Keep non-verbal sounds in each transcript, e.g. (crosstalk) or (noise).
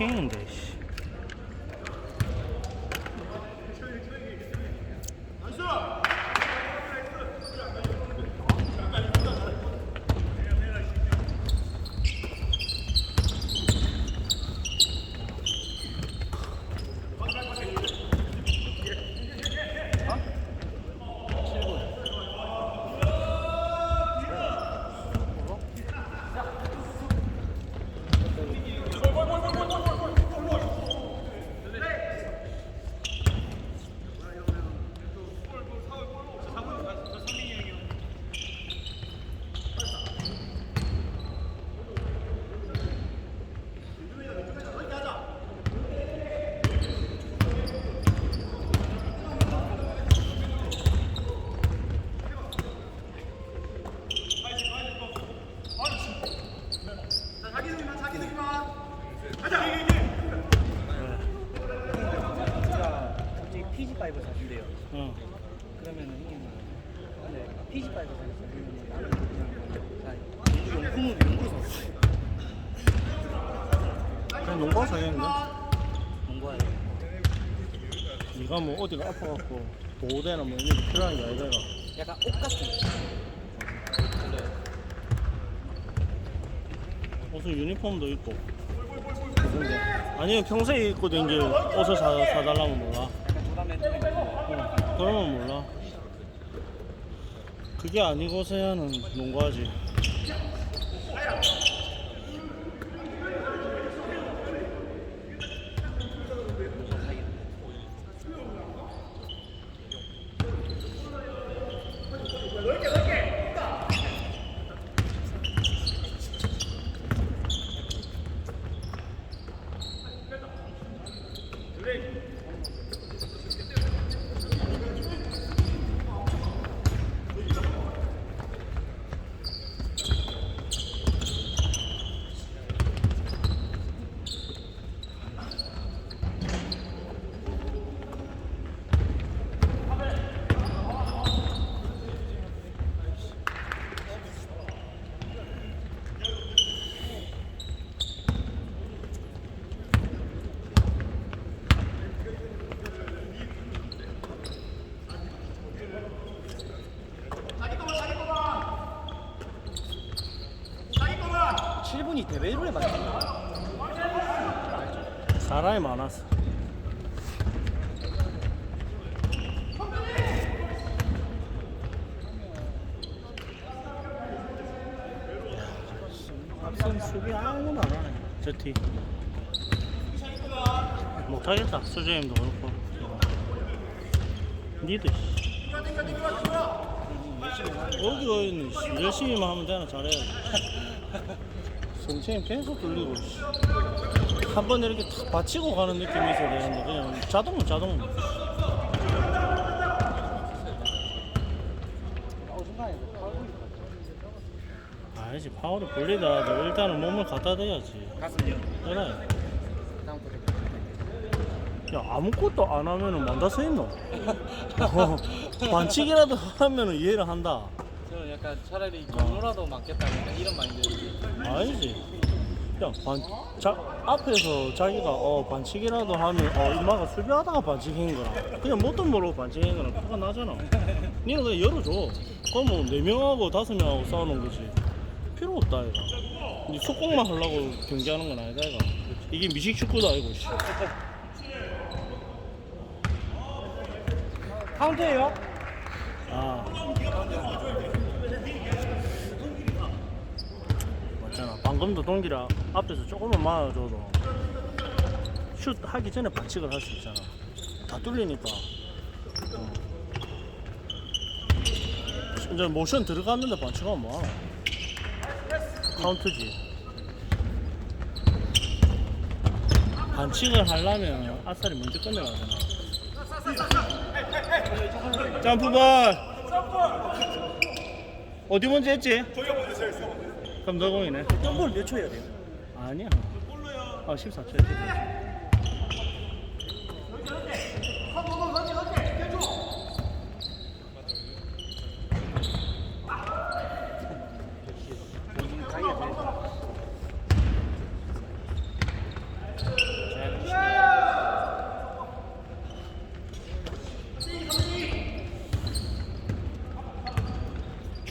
English. 근데 PG5 사셨으면 나는 그냥 다 용품을 용으로 샀어요. 그냥 농구화 사겠는데? 농구화에. 네가 뭐 어디가 아파갖고 보호대나 뭐 이런 게 필요한 게 아니라 약간 옷 같은 거. 무슨 유니폼도 있고 아니면 평소에 입고 댕길 옷을 사, 사달라면 몰라. 어, 그러면 몰라 그게 아니고서야는 농구하지 칠분이 대배율에 맞췄나? 사람이 많았어. 앞선 수비 아무나 안 하네. 저티 못하겠다. 수재님도 그렇고. 니들 씨. 어디 가 있니? 씨. 열심히만 하면 되나? 잘해 (laughs) 성체님 계속 돌리고 씨. 한번 이렇게 탁 받치고 가는 느낌이 있어야 되는데 그냥 자동 자동. 아니지 파울이 불리더라도 일단은 몸을 갖다 대야지. 가슴요. 그래. 야 아무것도 안 하면은 만다 서 있노? (laughs) 어, 반칙이라도 하면은 이해를 한다 저는 약간 차라리 경로라도 맞겠다 약간 이런 마인드. 아니지. 야, 반, 자, 앞에서 자기가 어 반칙이라도 하면 어 이마가 수비하다가 반칙인 거라. 그냥 뭣도 모르고 반칙인 거랑 표가 나잖아. 니는 그냥 열어줘. 그럼 뭐네 명하고 다섯 명하고 싸우는 거지. 필요 없다 이가. 니 속공만 하려고 경기하는 건 아니다 이가. 이게 미식 축구도 아니고 씨. 카운트예요? 아 맞잖아. 방금도 동기라 앞에서 조금만 맞아줘도 슛 하기 전에 반칙을 할 수 있잖아. 다 뚫리니까. 어. 이제 모션 들어갔는데 반칙하면 뭐하나 카운트지. 반칙을 하려면 아싸리 먼저 끝내가잖아 점프볼. 어디 먼저 했지? 그럼 너 공이네. 점프를 몇 초 해야 돼요? 아니야. 아 14초 했지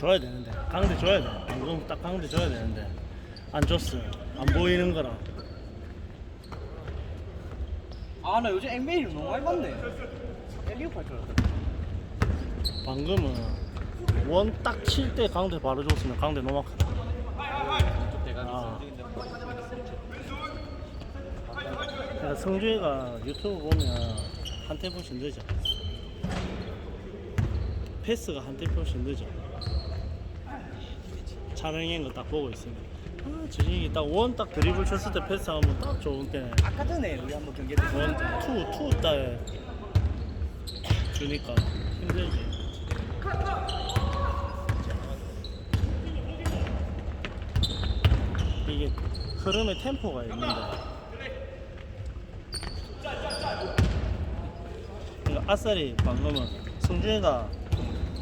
줘야 되는데. 강대 줘야 돼. 방금 딱 강대 줘야 되는데. 안 줬어 안 보이는 거라. 아 나 요즘 NBA를 너무 많이 봤네. NBA 할줄 알았다. 방금은 원 딱 칠 때 강대 바로 줬으면 강대 너무 크다. 좀 대가리 아. 그러니까 성주이가 유튜브 보면 한테 훨씬 늦어? 패스가 한테 훨씬 늦어 촬영한 거딱 보고 있으면 아, 저 새끼 딱원 딱 드리블 쳤을 때 패스하면 딱 좋은데 아까 전에 우리 한번 경기했을 원, 투, 투 따에 주니까 힘들지. 이게 흐름의 템포가 있는데. 그러니까 아싸리 방금은 승준이가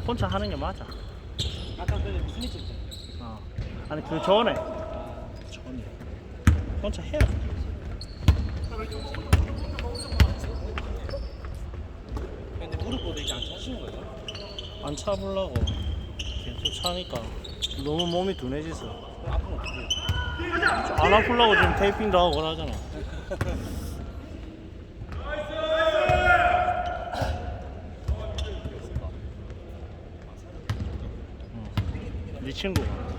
혼자 하는 게 맞아. 아까 전에 무슨 일이 있었잖 아. 아니 그 전에 전에 혼자 해야 돼. 근데 무릎보다 이제 안 차시는 거예요? 안 차보려고 계속 차니까 너무 몸이 해요? 안 아프려고 지금 테이핑도 하고 그러잖아. (laughs) 응. 네 친구가